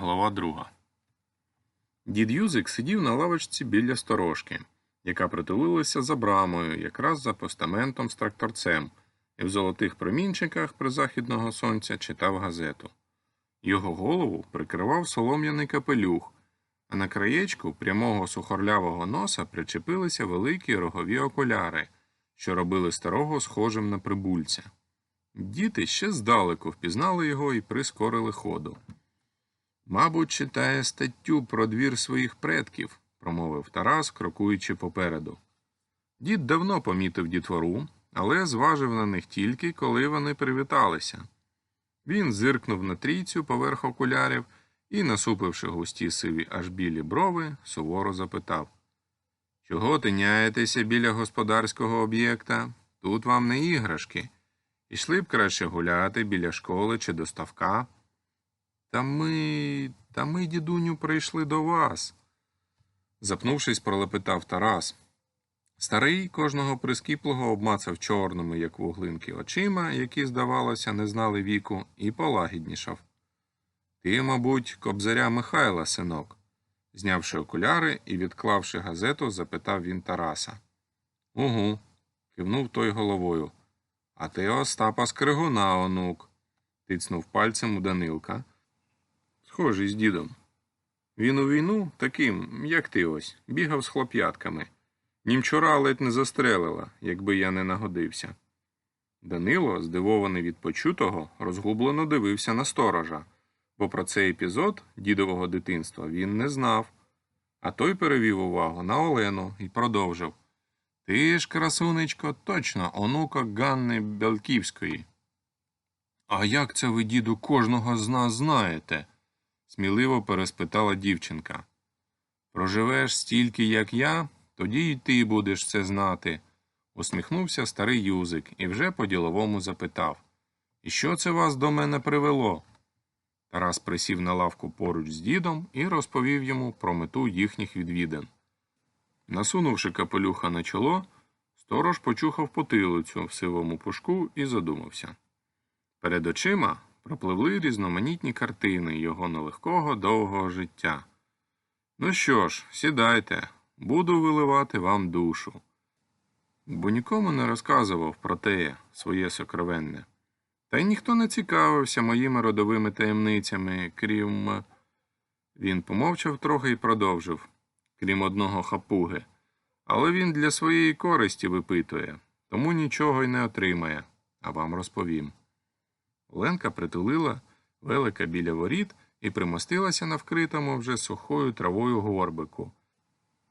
Глава друга. Дід Юзик сидів на лавочці біля сторожки, яка притулилася за брамою, якраз за постаментом з тракторцем, і в золотих промінчиках призахідного сонця читав газету. Його голову прикривав солом'яний капелюх, а на краєчку прямого сухорлявого носа причепилися великі рогові окуляри, що робили старого схожим на прибульця. Діти ще здалеку впізнали його і прискорили ходу. Мабуть, читає статтю про двір своїх предків, промовив Тарас, крокуючи попереду. Дід давно помітив дітвору, але зважив на них тільки, коли вони привіталися. Він зиркнув на трійцю поверх окулярів і, насупивши густі сиві аж білі брови, суворо запитав Чого тиняєтеся біля господарського об'єкта? Тут вам не іграшки. Ішли б краще гуляти біля школи чи до ставка. Та ми, та ми, дідуню, прийшли до вас. Запнувшись, пролепетав Тарас. Старий кожного прискіплого обмацав чорними, як вуглинки, очима, які, здавалося, не знали віку, і полагіднішав. Ти, мабуть, кобзаря Михайла, синок. Знявши окуляри і відклавши газету, запитав він Тараса. Угу. кивнув той головою. А ти Остапа Скригуна, онук, тицнув пальцем у Данилка. Схожий з дідом. Він у війну таким, як ти ось, бігав з хлоп'ятками. Німчура ледь не застрелила, якби я не нагодився. Данило, здивований від почутого, розгублено дивився на сторожа, бо про цей епізод дідового дитинства він не знав. А той перевів увагу на Олену і продовжив Ти ж, красунечко, точно онука Ганни Белківської. А як це ви, діду, кожного з нас знаєте? Сміливо переспитала дівчинка. Проживеш стільки, як я, тоді й ти будеш це знати, усміхнувся старий юзик і вже по-діловому запитав І що це вас до мене привело? Тарас присів на лавку поруч з дідом і розповів йому про мету їхніх відвідин. Насунувши капелюха на чоло, сторож почухав потилицю в сивому пушку і задумався. Перед очима пропливли різноманітні картини його нелегкого довгого життя. Ну що ж, сідайте, буду виливати вам душу. Бо нікому не розказував про те своє сокровенне. Та й ніхто не цікавився моїми родовими таємницями, крім. Він помовчав трохи і продовжив, крім одного хапуги. Але він для своєї користі випитує, тому нічого й не отримає, а вам розповім. Оленка притулила велика біля воріт і примостилася на вкритому вже сухою травою горбику.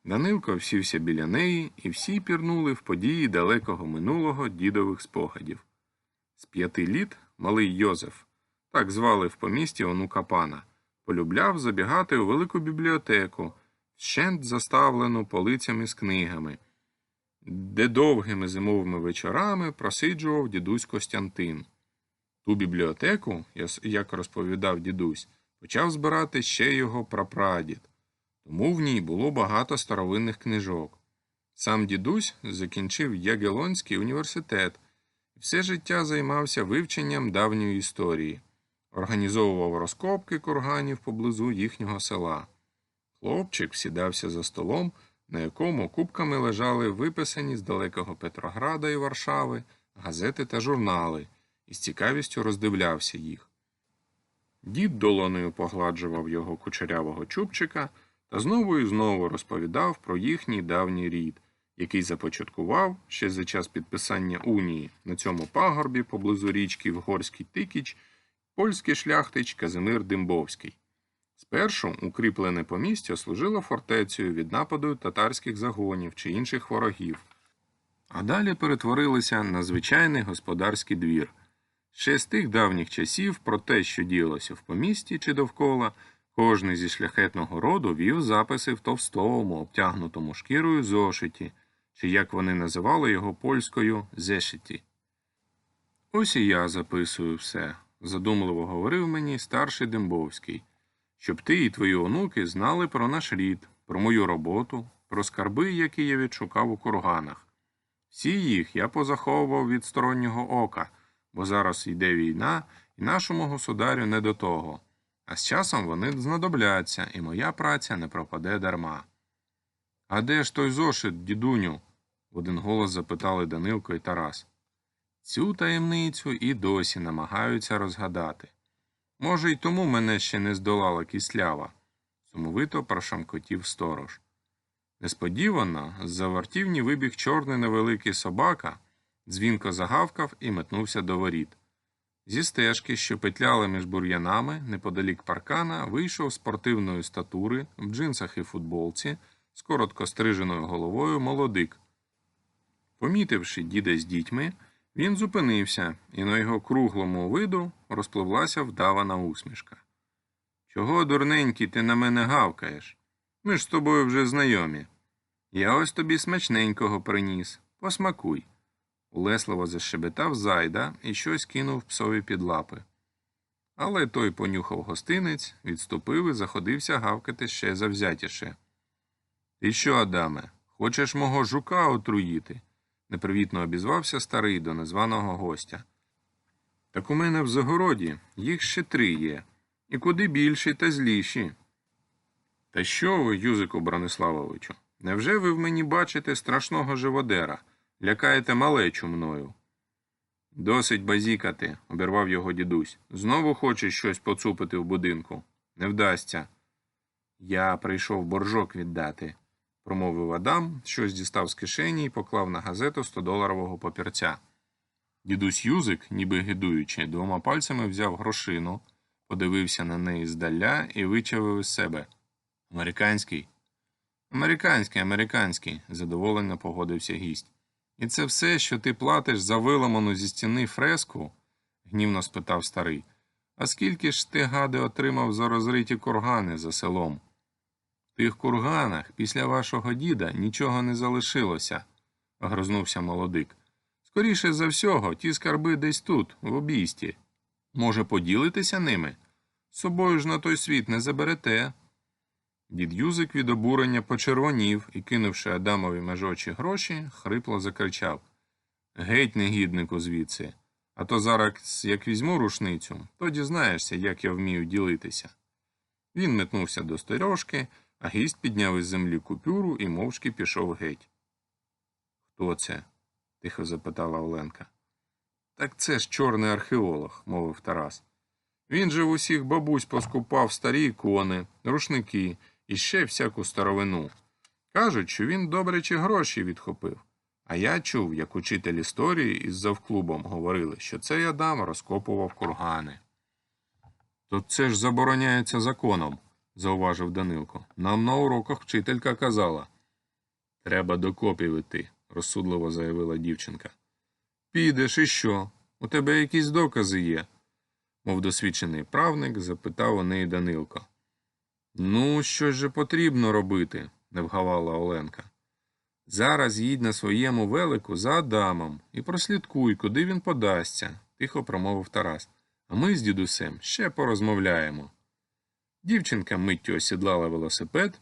Данилко всівся біля неї, і всі пірнули в події далекого минулого дідових спогадів. З п'яти літ малий Йозеф, так звали в помісті онука пана, полюбляв забігати у велику бібліотеку, щент заставлену полицями з книгами, де довгими зимовими вечорами просиджував дідусь Костянтин. Ту бібліотеку, як розповідав дідусь, почав збирати ще його прапрадід, тому в ній було багато старовинних книжок. Сам дідусь закінчив Ягелонський університет і все життя займався вивченням давньої історії, організовував розкопки курганів поблизу їхнього села. Хлопчик сідався за столом, на якому кубками лежали виписані з далекого Петрограда і Варшави газети та журнали і з цікавістю роздивлявся їх. Дід долоною погладжував його кучерявого чубчика та знову і знову розповідав про їхній давній рід, який започаткував ще за час підписання унії на цьому пагорбі поблизу річки Вгорський Тикіч, польський шляхтич Казимир Димбовський. Спершу укріплене помістя служило фортецею від нападу татарських загонів чи інших ворогів, а далі перетворилося на звичайний господарський двір. Ще з тих давніх часів про те, що діялося в помісті чи довкола, кожний зі шляхетного роду вів записи в товстовому, обтягнутому шкірою зошиті, чи як вони називали його польською зешиті. Ось і я записую все, задумливо говорив мені старший Дембовський, щоб ти і твої онуки знали про наш рід, про мою роботу, про скарби, які я відшукав у курганах. Всі їх я позаховував від стороннього ока бо зараз йде війна, і нашому государю не до того. А з часом вони знадобляться, і моя праця не пропаде дарма. А де ж той зошит, дідуню? в один голос запитали Данилко і Тарас. Цю таємницю і досі намагаються розгадати. Може, й тому мене ще не здолала кислява, сумовито прошамкотів сторож. Несподівано з-за вартівні вибіг чорний невеликий собака, дзвінко загавкав і метнувся до воріт. Зі стежки, що петляли між бур'янами, неподалік паркана, вийшов спортивної статури в джинсах і футболці з коротко стриженою головою молодик. Помітивши діда з дітьми, він зупинився, і на його круглому виду розпливлася вдавана усмішка. Чого, дурненький, ти на мене гавкаєш? Ми ж з тобою вже знайомі. Я ось тобі смачненького приніс. Посмакуй. Улесливо зашебетав зайда і щось кинув псові під лапи. Але той понюхав гостинець, відступив і заходився гавкати ще завзятіше. Ти що, Адаме, хочеш мого жука отруїти? непривітно обізвався старий до незваного гостя. Так у мене в загороді їх ще три є, і куди більші та зліші. Та що ви, Юзику Брониславовичу, невже ви в мені бачите страшного живодера, лякаєте малечу мною? Досить базікати, обірвав його дідусь. Знову хочеш щось поцупити в будинку? Не вдасться. Я прийшов боржок віддати, промовив Адам, щось дістав з кишені і поклав на газету 100-доларового папірця. Дідусь Юзик, ніби гидуючи, двома пальцями взяв грошину, подивився на неї здаля і вичавив із себе. Американський. Американський, американський, задоволено погодився гість. І це все, що ти платиш за виламану зі стіни фреску? гнівно спитав старий. А скільки ж ти, гади, отримав за розриті кургани за селом? В тих курганах після вашого діда нічого не залишилося, огризнувся молодик. Скоріше за всього, ті скарби десь тут, в обійсті. Може, поділитися ними? З собою ж на той світ не заберете. Дід Юзик від обурення почервонів і, кинувши Адамові межочі гроші, хрипло закричав Геть, негіднику, звідси. А то зараз, як візьму рушницю, то дізнаєшся, як я вмію ділитися. Він метнувся до сторожки, а гість підняв із землі купюру і мовчки пішов геть. Хто це? тихо запитала Оленка. Так це ж чорний археолог, мовив Тарас. Він же в усіх бабусь поскупав старі ікони, рушники і ще всяку старовину. Кажуть, що він добрячі гроші відхопив. А я чув, як учитель історії із завклубом говорили, що цей Адам розкопував кургани. То це ж забороняється законом, зауважив Данилко. Нам на уроках вчителька казала. Треба до копів іти, розсудливо заявила дівчинка. Підеш і що? У тебе якісь докази є? мов досвідчений правник, запитав у неї Данилко. Ну, що ж потрібно робити, не вгавала Оленка. Зараз їдь на своєму велику за Адамом і прослідкуй, куди він подасться, тихо промовив Тарас. А ми з дідусем ще порозмовляємо. Дівчинка миттю осідлала велосипед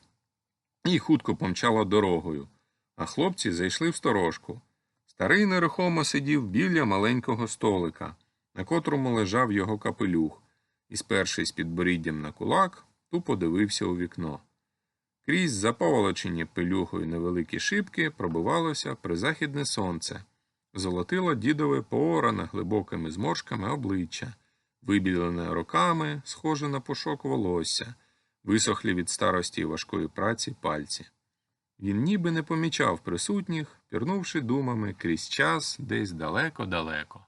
і хутко помчала дорогою, а хлопці зайшли в сторожку. Старий нерухомо сидів біля маленького столика, на котрому лежав його капелюх, і, спершись підборіддям на кулак, тупо дивився у вікно. Крізь заповолочені пилюхою невеликі шибки пробивалося призахідне сонце, золотило дідове пооране глибокими зморшками обличчя, вибілене роками, схоже на пушок волосся, висохлі від старості і важкої праці пальці. Він ніби не помічав присутніх, пірнувши думами крізь час десь далеко-далеко.